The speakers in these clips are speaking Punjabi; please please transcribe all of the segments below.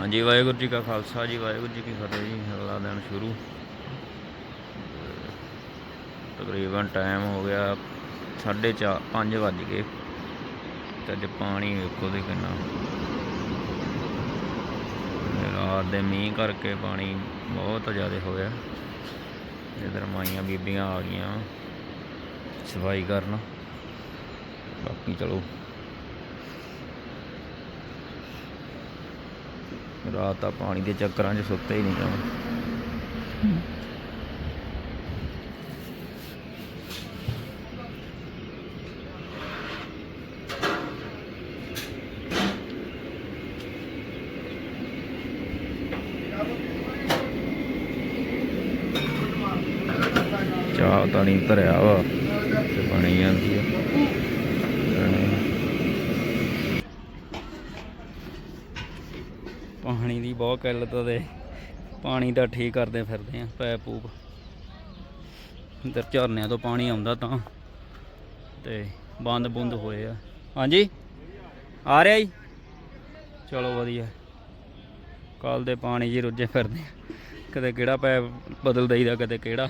ਹਾਂਜੀ, ਵਾਹਿਗੁਰੂ ਜੀ ਕਾ ਖਾਲਸਾ ਜੀ, ਵਾਹਿਗੁਰੂ ਜੀ ਕੀ ਫਤਿਹ ਜੀ, ਅਗਲਾ ਦਿਨ ਸ਼ੁਰੂ। ਤਕਰੀਬਨ ਟਾਈਮ ਹੋ ਗਿਆ 4:30 5 ਵੱਜ ਗਏ। ਤੇ ਅੱਜ ਪਾਣੀ ਵੇਖੋ ਤੇ ਕਿੰਨਾ। ਰਾਤ ਦੇ ਮੀਂਹ ਕਰਕੇ ਪਾਣੀ ਬਹੁਤ ਜ਼ਿਆਦਾ ਹੋਇਆ। ਇਧਰ ਮਾਈਆਂ ਬੀਬੀਆਂ ਆ ਗਈਆਂ ਸਫ਼ਾਈ ਕਰਨ। ਬਾਕੀ ਚਲੋ। ਰਾਤ ਤਾਂ ਪਾਣੀ ਦੇ ਚੱਕਰਾਂ 'ਚ ਸੁੱਤੇ ਹੀ ਨਹੀਂ ਜਾਵਾਂ। ਚਾਹ ਤਾਂ ਨਹੀਂ ਧਰਿਆ ਵਾ, ਤੇ ਬਣੀ ਜਾਂਦੀ ਆ। ਪਾਣੀ ਦੀ ਬਹੁਤ ਕਿੱਲਤ ਤੇ ਪਾਣੀ ਦਾ ਠੀਕ ਕਰਦੇ ਫਿਰਦੇ ਆ ਪੈਪ ਪੂਪ। ਇੱਧਰ ਝਰਨਿਆਂ ਤੋਂ ਪਾਣੀ ਆਉਂਦਾ ਤਾਂ ਤੇ ਬੰਦ ਬੁੰਦ ਹੋਏ ਆ। ਹਾਂਜੀ? ਆ ਰਿਹਾ ਜੀ? ਚਲੋ ਵਧੀਆ। ਕੱਲ ਦੇ ਪਾਣੀ ਜੀ ਰੁੱਝੇ ਫਿਰਦੇ ਕਦੇ ਕਿਹੜਾ ਪੈਪ ਬਦਲ ਦਈਦਾ, ਕਦੇ ਕਿਹੜਾ।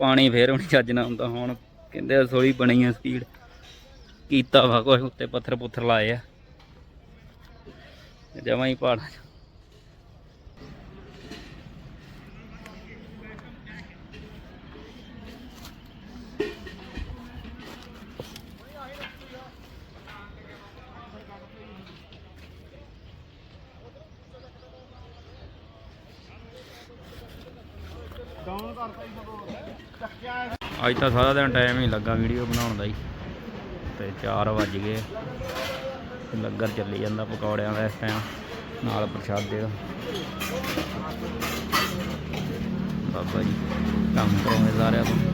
ਪਾਣੀ ਫੇਰ ਹੁਣ ਚੱਜ ਨਾ ਹੁੰਦਾ ਹੁਣ ਕਹਿੰਦੇ ਆ ਬਣੀ ਆ ਸਪੀਡ ਕੀਤਾ ਵਾ ਕੋਈ, ਉੱਤੇ ਪੱਥਰ ਪੁੱਥਰ ਲਾਏ ਆ। ਜਮਾਂ ਹੀ ਪਹਾੜਾਂ ਅੱਜ ਤਾਂ ਸਾਰਾ ਦਿਨ ਟਾਈਮ ਹੀ ਲੱਗਾ ਵੀਡੀਓ ਬਣਾਉਣ ਦਾ ਹੀ। ਤੇ 4 ਵੱਜ ਗਏ। ਤੇ ਲੰਗਰ ਚੱਲੀ ਜਾਂਦਾ ਪਕੌੜਿਆਂ ਦਾ ਇਸ ਟਾਈਮ ਨਾਲ ਪ੍ਰਸ਼ਾਦੇ ਦਾ। ਬਾਬਾ ਜੀ, ਕੰਮ ਕਰਾਉਂਦੇ ਸਾਰਿਆਂ ਨੂੰ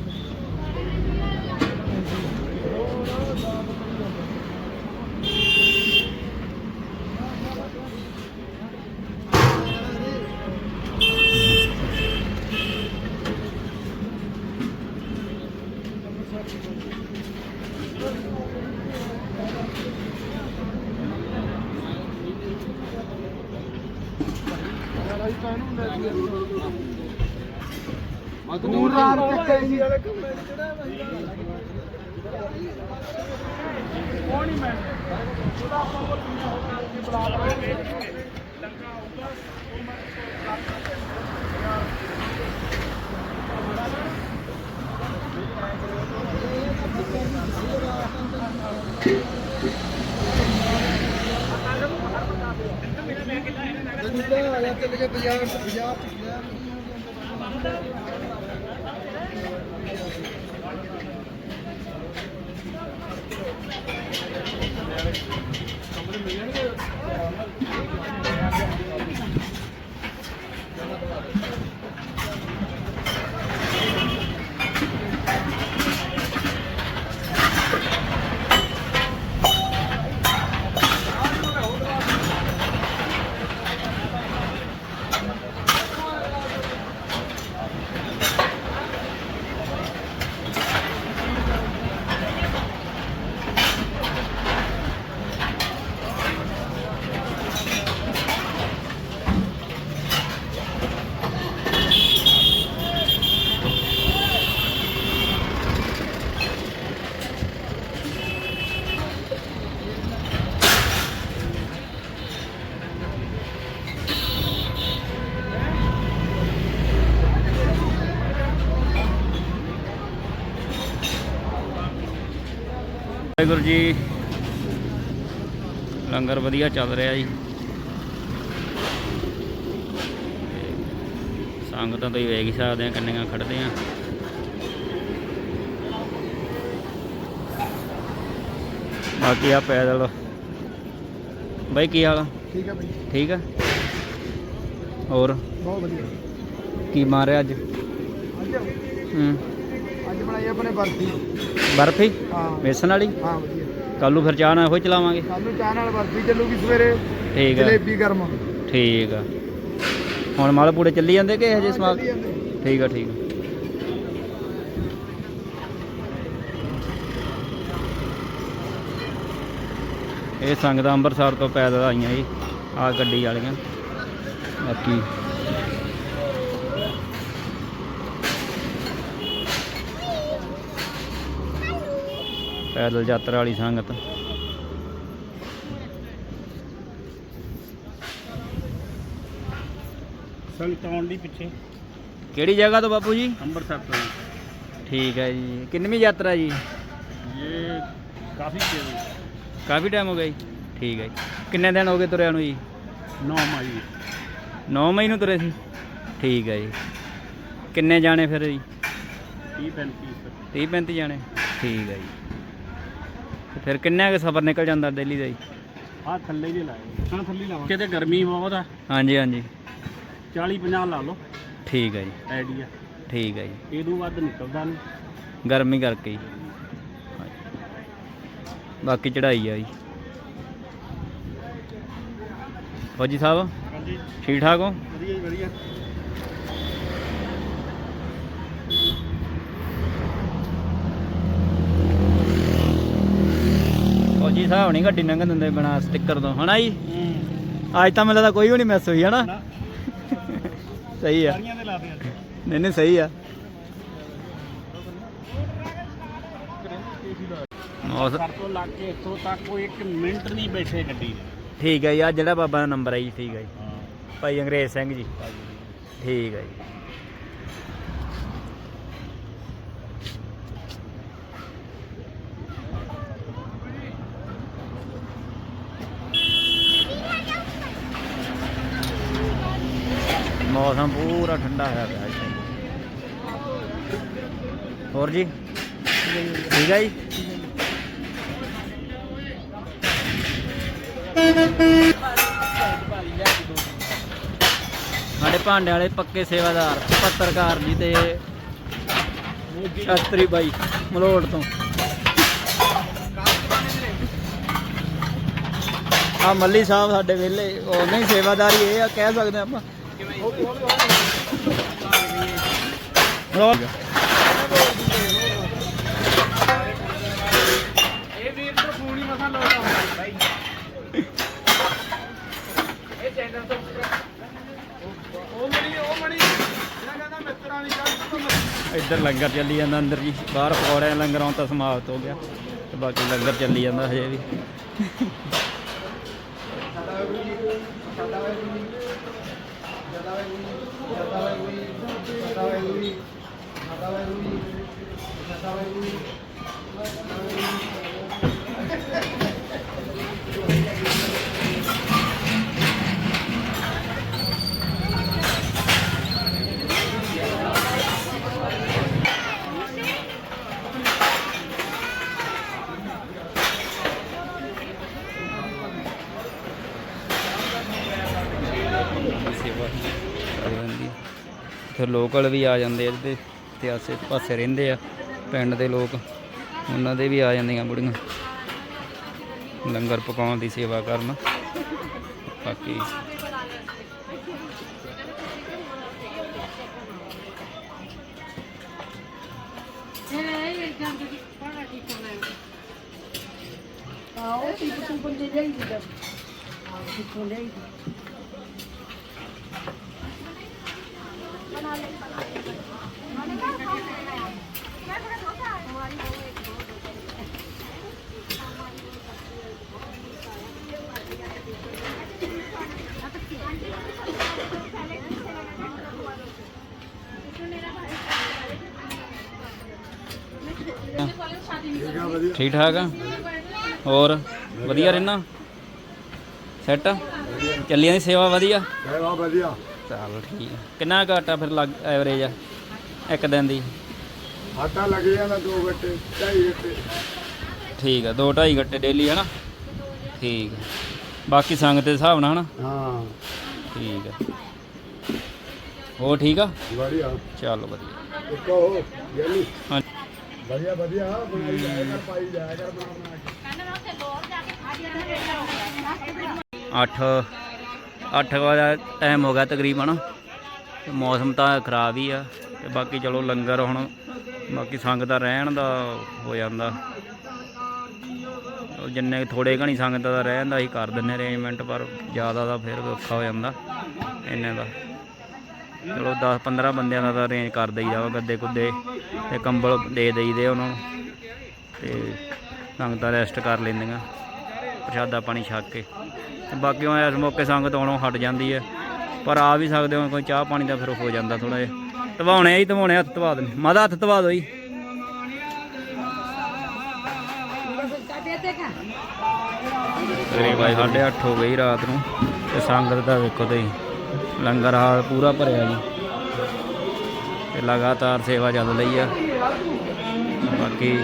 ਦੂਰ ਰਾਤ ਚੱਕੇ ਸੀ ਜਿੱਦਾਂ ਆ। ਜਾ ਚੱਲ ਕੇ ਬਾਜ਼ਾਰ ਬਾਜ਼ਾਰ ਵਾਹਿਗੁਰੂ ਜੀ। ਲੰਗਰ ਵਧੀਆ ਚੱਲ ਰਿਹਾ ਜੀ। ਤੇ ਸੰਗਤਾਂ ਤੁਸੀਂ ਵੇਖ ਹੀ ਸਕਦੇ ਆ ਕਿੰਨੀਆਂ ਖੜਦੇ ਆ ਬਾਕੀ ਆ ਪੈਦਲ। ਬਾਈ ਕੀ ਹਾਲ ਆ? ਠੀਕ ਹੈ ਬਈ। ਠੀਕ ਆ? ਹੋਰ? ਬਹੁਤ ਵਧੀਆ। ਕੀ ਮਾਰਿਆ ਅੱਜ? ਹੂੰ। ਅੱਜ ਬਣਾਈ ਆਪਣੇ ਬਰਫੀ। ਬਰਫੀ? ਹਾਂ। ਵੇਸਣ ਵਾਲੀ? ਹਾਂ ਵਧੀਆ। ਕੱਲ ਨੂੰ ਫਿਰ ਚਾਹ ਨਾਲ ਇਹੋ ਹੀ ਚਲਾਵਾਂਗੇ। ਕੱਲ ਨੂੰ ਚਾਹ ਨਾਲ ਬਰਫੀ ਚੱਲੂਗੀ ਸਵੇਰੇ। ਠੀਕ ਆ। ਜਲੇਬੀ ਗਰਮ। ਠੀਕ ਆ। ਹੁਣ ਮਾਲ ਪੂੜੇ ਚੱਲੀ ਜਾਂਦੇ ਕਿ ਹਜੇ ਜਾਂਦੇ। ਠੀਕ ਆ ਠੀਕ ਆ। ਇਹ ਸੰਗਤਾਂ ਅੰਮ੍ਰਿਤਸਰ ਤੋਂ ਪੈਦਲ ਆਈਆਂ ਜੀ ਆ ਗੱਡੀ ਵਾਲੀਆਂ। ਬਾਕੀ ਪੈਦਲ ਯਾਤਰਾ ਵਾਲੀ ਸੰਗਤ। ਸੰਗਤਾਂ ਦੀ ਪਿੱਛੇ। ਕਿਹੜੀ ਜਗ੍ਹਾ ਤੋਂ ਬਾਪੂ ਜੀ? ਅੰਮ੍ਰਿਤਸਰ ਤੋਂ ਠੀਕ ਹੈ ਜੀ। ਕਿੰਨਵੀਂ ਯਾਤਰਾ ਜੀ? ਇਹ ਕਾਫੀ ਚਿਰ ਕਾਫੀ ਟਾਈਮ ਹੋ ਗਿਆ ਜੀ। ਠੀਕ ਹੈ ਜੀ। ਕਿੰਨੇ ਦਿਨ ਹੋ ਗਏ ਤੁਰਿਆਂ ਨੂੰ ਜੀ? 9 ਮਈ 9 ਮਈ ਨੂੰ ਤੁਰੇ ਸੀ? ਠੀਕ ਹੈ ਜੀ। ਕਿੰਨੇ ਜਾਣੇ ਫਿਰ ਜੀ? 30 35 30 35 ਜਾਣੇ। ਠੀਕ ਹੈ ਜੀ। ਫਿਰ ਕਿੰਨਾ ਕੁ ਸਫ਼ਰ ਨਿਕਲ ਜਾਂਦਾ ਦਿੱਲੀ ਦਾ ਜੀ? ਆ ਥੱਲੇ ਜੇ ਲਾਏ। ਹਾਂ ਥੱਲੇ ਲਾਵਾਂ ਕਿਤੇ ਗਰਮੀ ਬਹੁਤ ਆ। ਹਾਂਜੀ ਹਾਂਜੀ। 40 50 ਲਾ ਲਓ। ਠੀਕ ਹੈ ਜੀ। ਆਈਡੀਆ। ਠੀਕ ਹੈ ਜੀ। ਇਹਦੋਂ ਵੱਧ ਨਿਕਲਦਾ ਨਹੀਂ ਗਰਮੀ ਕਰਕੇ ਜੀ। ਹਾਂਜੀ। ਬਾਕੀ ਚੜਾਈ ਆ ਜੀ। ਫੌਜੀ ਸਾਹਿਬ? ਹਾਂਜੀ। ਠੀਕ ਠਾਕ ਹੋ? ਵਧੀਆ ਜੀ ਵਧੀਆ। ਸਾਹਿਬ ਨਹੀਂ ਗੱਡੀ ਲੰਘਣ ਦਿੰਦੇ ਬਿਨਾ ਸਟicker ਤੋਂ ਹਨਾ ਜੀ? ਅੱਜ ਤਾਂ ਮੈਨੂੰ ਲੱਗਦਾ ਕੋਈ ਵੀ ਨਹੀਂ ਮਿਸ ਹੋਈ ਹਨਾ? ਸਹੀ ਆ। ਨਹੀਂ ਨਹੀਂ ਸਹੀ ਆ। ਮੌਸਮ ਘਰ ਤੋਂ ਲੱਗ ਕੇ ਇੱਥੋਂ ਤੱਕ ਕੋਈ 1 ਮਿੰਟ ਨਹੀਂ ਬੈਠੇ ਗੱਡੀ ਦੇ। ਠੀਕ ਹੈ ਜੀ ਆ ਜਿਹੜਾ ਬਾਬਾ ਦਾ ਨੰਬਰ ਹੈ ਜੀ ਠੀਕ ਹੈ ਜੀ। ਹਾਂ। ਭਾਈ ਅੰਗਰੇਜ਼ ਸਿੰਘ ਜੀ। ਠੀਕ ਹੈ ਜੀ। ਮੌਸਮ ਪੂਰਾ ਠੰਡਾ ਹੋਇਆ ਪਿਆ ਜੀ ਹੋਰ ਜੀ? ਠੀਕ ਹੈ ਜੀ? ਸਾਡੇ ਭਾਂਡੇ ਵਾਲੇ ਪੱਕੇ ਸੇਵਾਦਾਰ, ਪੱਤਰਕਾਰ ਜੀ ਤੇ ਸ਼ਾਸਤਰੀ ਬਾਈ ਮਲੋੜ ਤੋਂ। ਆ ਮੱਲੀ ਸਾਹਿਬ ਸਾਡੇ ਵੇਲੇ ਉਹ ਨਹੀਂ ਸੇਵਾਦਾਰੀ, ਇਹ ਆ ਕਹਿ ਸਕਦੇ ਆਪਾਂ। ਇਹ ਵੀਰ ਤੋਂ ਫੋਨ ਹੀ ਮਸਾ ਲੋਟਾ ਹੁੰਦਾ ਬਾਈ ਇਹ ਚੈਨਲ ਤੋਂ ਉਹ ਮਣੀ ਉਹ ਮਣੀ ਜਿਹੜਾ ਕਹਿੰਦਾ ਮਿੱਤਰਾਂ ਦੀ ਚਾਹ ਇੱਧਰ ਲੰਗਰ ਚੱਲੀ ਜਾਂਦਾ ਅੰਦਰ ਜੀ, ਬਾਹਰ ਪਕੌੜਿਆਂ ਦਾ ਲੰਗਰ ਆਉਂ ਤਾਂ ਸਮਾਪਤ ਹੋ ਗਿਆ ਤੇ ਬਾਕੀ ਲੰਗਰ ਚੱਲੀ ਜਾਂਦਾ ਹਜੇ ਵੀ। ਸੇਵਾ ਚੱਲ ਜਾਂਦੀ ਹੈ। ਲੋਕਲ ਵੀ ਆ ਜਾਂਦੇ ਆ ਤੇ ਆਸੇ ਪਾਸੇ ਰਹਿੰਦੇ ਆ ਪਿੰਡ ਦੇ ਲੋਕ, ਉਹਨਾਂ ਦੇ ਵੀ ਆ ਜਾਂਦੀਆਂ ਬੁੜੀਆਂ। ਲੰਗਰ ਪਕਾਉਣ ਦੀ ਸੇਵਾ ਕਰਨ। ਬਾਕੀ ਆਓ ਤੀ ਤੂੰ ਬੰਦੇ ਜਾਈਦੀ ਦਾ ਕਿੱਥੋਂ ਲਈ ਠੀਕ ਠਾਕ ਆ? ਹੋਰ ਵਧੀਆ ਰਹਿਣਾ? ਸੈੱਟ ਚੱਲੀਆਂ ਦੀ ਸੇਵਾ ਵਧੀਆ? ਬਹੁਤ ਵਧੀਆ। ਚੱਲ ਠੀਕ ਆ। ਕਿੰਨਾ ਕੁ ਆਟਾ ਫਿਰ ਲੱਗ ਐਵਰੇਜ ਆ? ਇੱਕ ਦਿਨ ਦੀ? ਆਟਾ ਲੱਗ ਜਾਂਦਾ ਦੋ ਗੱਟੇ ਢਾਈ ਗੱਟੇ। ਠੀਕ ਆ 2 2.5 ਘੰਟੇ ਡੇਲੀ ਹੈ ਨਾ ਠੀਕ ਆ। ਬਾਕੀ ਸੰਗਤ ਦੇ ਹਿਸਾਬ ਨਾਲ ਹਨਾ? ਹਾਂ। ਠੀਕ ਆ। ਹੋਰ ਠੀਕ ਆ? ਵਧੀਆ। ਚੱਲ ਵਧੀਆ। ਇੱਕ ਉਹ ਯਾਨੀ ਹਾਂ। ਵਧੀਆ ਵਧੀਆ, ਬਣਾਈ ਜਾਇਆ ਕਰ, ਪਾਈ ਜਾਇਆ ਕਰ, ਬਣਾ ਬਣਾ ਕੇ। 8 8 ਵਜੇ ਟਾਈਮ ਹੋ ਗਿਆ ਤਕਰੀਬਨ। ਤੇ ਮੌਸਮ ਤਾਂ ਖਰਾਬ ਹੀ ਆ। ਤੇ ਬਾਕੀ ਚਲੋ ਲੰਗਰ ਹੁਣ, ਬਾਕੀ ਸੰਗਤ ਦਾ ਰਹਿਣ ਦਾ ਹੋ ਜਾਂਦਾ। ਉਹ ਜਿੰਨੇ ਥੋੜੇ ਘਣੀ ਸੰਗਤ ਦਾ ਰਹਿਣ ਦਾ ਹੀ ਕਰ ਦਿੰਨੇ ਅਰੇਂਜਮੈਂਟ ਪਰ ਜ਼ਿਆਦਾ ਦਾ ਫਿਰ ਔਖਾ ਹੋ ਜਾਂਦਾ। ਇੰਨੇ ਦਾ। ਚਲੋ 10 15 ਬੰਦਿਆਂ ਦਾ ਤਾਂ ਅਰੇਂਜ ਕਰ ਦਈਦਾ ਵਾ ਗੱਦੇ ਗੁੱਦੇ ਤੇ ਕੰਬਲ ਦੇ ਦਈਦੇ ਉਹਨਾਂ ਨੂੰ ਤੇ ਸੰਗਤਾਂ ਰੈਸਟ ਕਰ ਲੈਂਦੀਆਂ, ਪ੍ਰਸ਼ਾਦਾ ਪਾਣੀ ਛਕ ਕੇ। ਤੇ ਬਾਕੀ ਉਹ ਇਸ ਮੌਕੇ ਸੰਗਤ ਆਉਣੋਂ ਹਟ ਜਾਂਦੀ ਹੈ, ਪਰ ਆ ਵੀ ਸਕਦੇ ਹੋ, ਕੋਈ ਚਾਹ ਪਾਣੀ ਦਾ ਫਿਰ ਹੋ ਜਾਂਦਾ ਥੋੜਾ ਜਿਹਾ। ਧਵਾਉਣੇ ਆ ਹੀ ਧਵਾਉਣੇ ਹੱਥ ਧਵਾ ਦੇਣੇ ਮਾਦਾ ਹੱਥ ਧਵਾ ਦੋ ਜੀ। ਤਕਰੀਬਨ ਭਾਈ 8:30 ਹੋ ਗਈ ਰਾਤ ਨੂੰ, ਤੇ ਸੰਗਤ ਦਾ ਵੇਖੋ ਤੁਸੀਂ। ਲੰਗਰ ਹਾਲ ਪੂਰਾ ਭਰਿਆ ਜੀ। ਤੇ ਲਗਾਤਾਰ ਸੇਵਾ ਚੱਲ ਰਹੀ ਆ। ਬਾਕੀ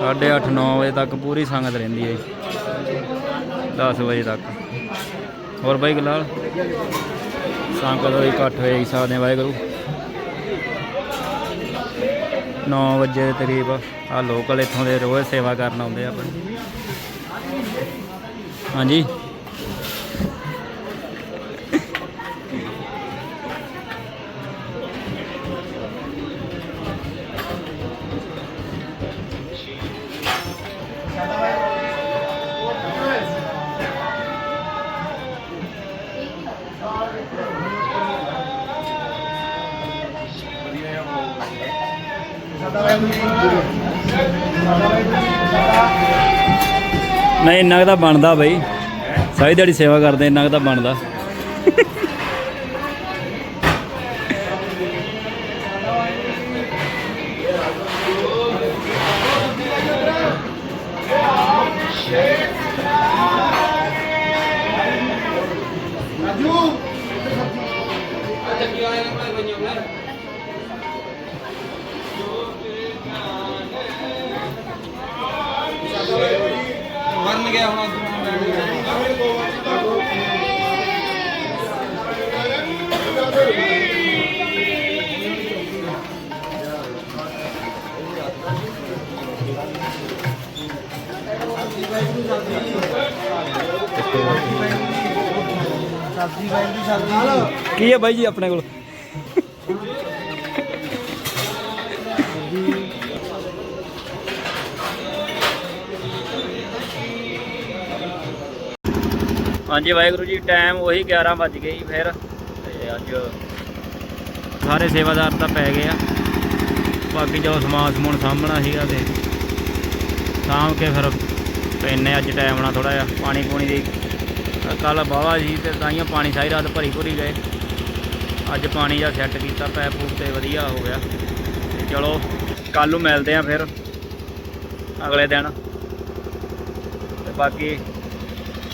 ਸਾਢੇ ਅੱਠ 9 ਵਜੇ ਤੱਕ ਪੂਰੀ ਸੰਗਤ ਰਹਿੰਦੀ ਹੈ 10 ਵਜੇ ਤੱਕ। ਹੋਰ ਬਾਈ ਗਲਾਲ? ਸੰਗਤ ਹੋਈ ਇਕੱਠ ਹੋਏ ਇਸ ਸਕਦੇ ਵਾਹਿਗੁਰੂ। 9 ਵਜੇ ਦੇ ਕਰੀਬ ਆ। ਲੋਕਲ ਇੱਥੋਂ ਦੇ ਰੋਜ਼ ਸੇਵਾ ਕਰਨ ਆਉਂਦੇ ਆ ਆਪਣੀ ਹਾਂਜੀ। ਨਹੀਂ ਇੰਨਾ ਕੁ ਤਾਂ ਬਣਦਾ ਬਈ। ਸਾਰੀ ਦਿਹਾੜੀ ਸੇਵਾ ਕਰਦੇ ਇੰਨਾ ਕੁ ਤਾਂ ਬਣਦਾ। ਮਰਨ ਗਿਆ ਹੁਣ ਸਬਜ਼ੀ ਬਾਈ ਸਬਜ਼ੀ ਕੀ ਹੈ ਬਾਈ ਜੀ ਆਪਣੇ ਕੋਲ? ਹਾਂਜੀ ਵਾਹਿਗੁਰੂ ਜੀ ਟਾਈਮ ਉਹੀ 11 ਵੱਜ ਗਏ ਜੀ ਫਿਰ ਤੇ ਅੱਜ ਸਾਰੇ ਸੇਵਾਦਾਰ ਤਾਂ ਪੈ ਗਏ ਆ। ਬਾਕੀ ਜੋ ਸਮਾਨ ਸਮੂਨ ਸਾਂਭਣਾ ਸੀਗਾ ਤੇ ਸਾਂਭ ਕੇ ਫਿਰ ਪੈਨੇ ਅੱਜ ਟਾਈਮ ਨਾਲ ਥੋੜਾ ਜਿਹਾ ਪਾਣੀ ਪੂਣੀ ਦੀ। ਕੱਲ ਬਾਵਾ ਜੀ ਤੇ ਤਾਈਆਂ ਪਾਣੀ ਸਾਰੀ ਰਾਤ ਭਰੀ ਭੁਰੀ ਗਏ। ਅੱਜ ਪਾਣੀ ਦਾ ਸੈੱਟ ਕੀਤਾ ਪੈਪ ਪੂਪ ਤੇ ਵਧੀਆ ਹੋ ਗਿਆ। ਤੇ ਚਲੋ ਕੱਲ ਨੂੰ ਮਿਲਦੇ ਆ ਫਿਰ ਅਗਲੇ ਦਿਨ। ਤੇ ਬਾਕੀ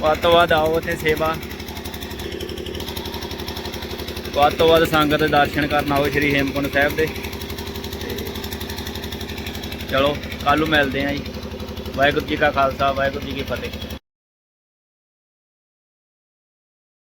ਵੱਧ ਤੋਂ ਵੱਧ ਆਓ ਇੱਥੇ ਸੇਵਾ। ਵੱਧ ਤੋਂ ਵੱਧ ਸੰਗਤ ਦੇ ਦਰਸ਼ਨ ਕਰਨ ਆਓ ਸ਼੍ਰੀ ਹੇਮਕੁੰਟ ਸਾਹਿਬ ਦੇ। ਚਲੋ ਕੱਲ ਨੂੰ ਮਿਲਦੇ ਆ ਜੀ। ਵਾਹਿਗੁਰੂ ਜੀ ਕਾ ਖਾਲਸਾ, ਵਾਹਿਗੁਰੂ ਜੀ ਕੀ ਫਤਿਹ।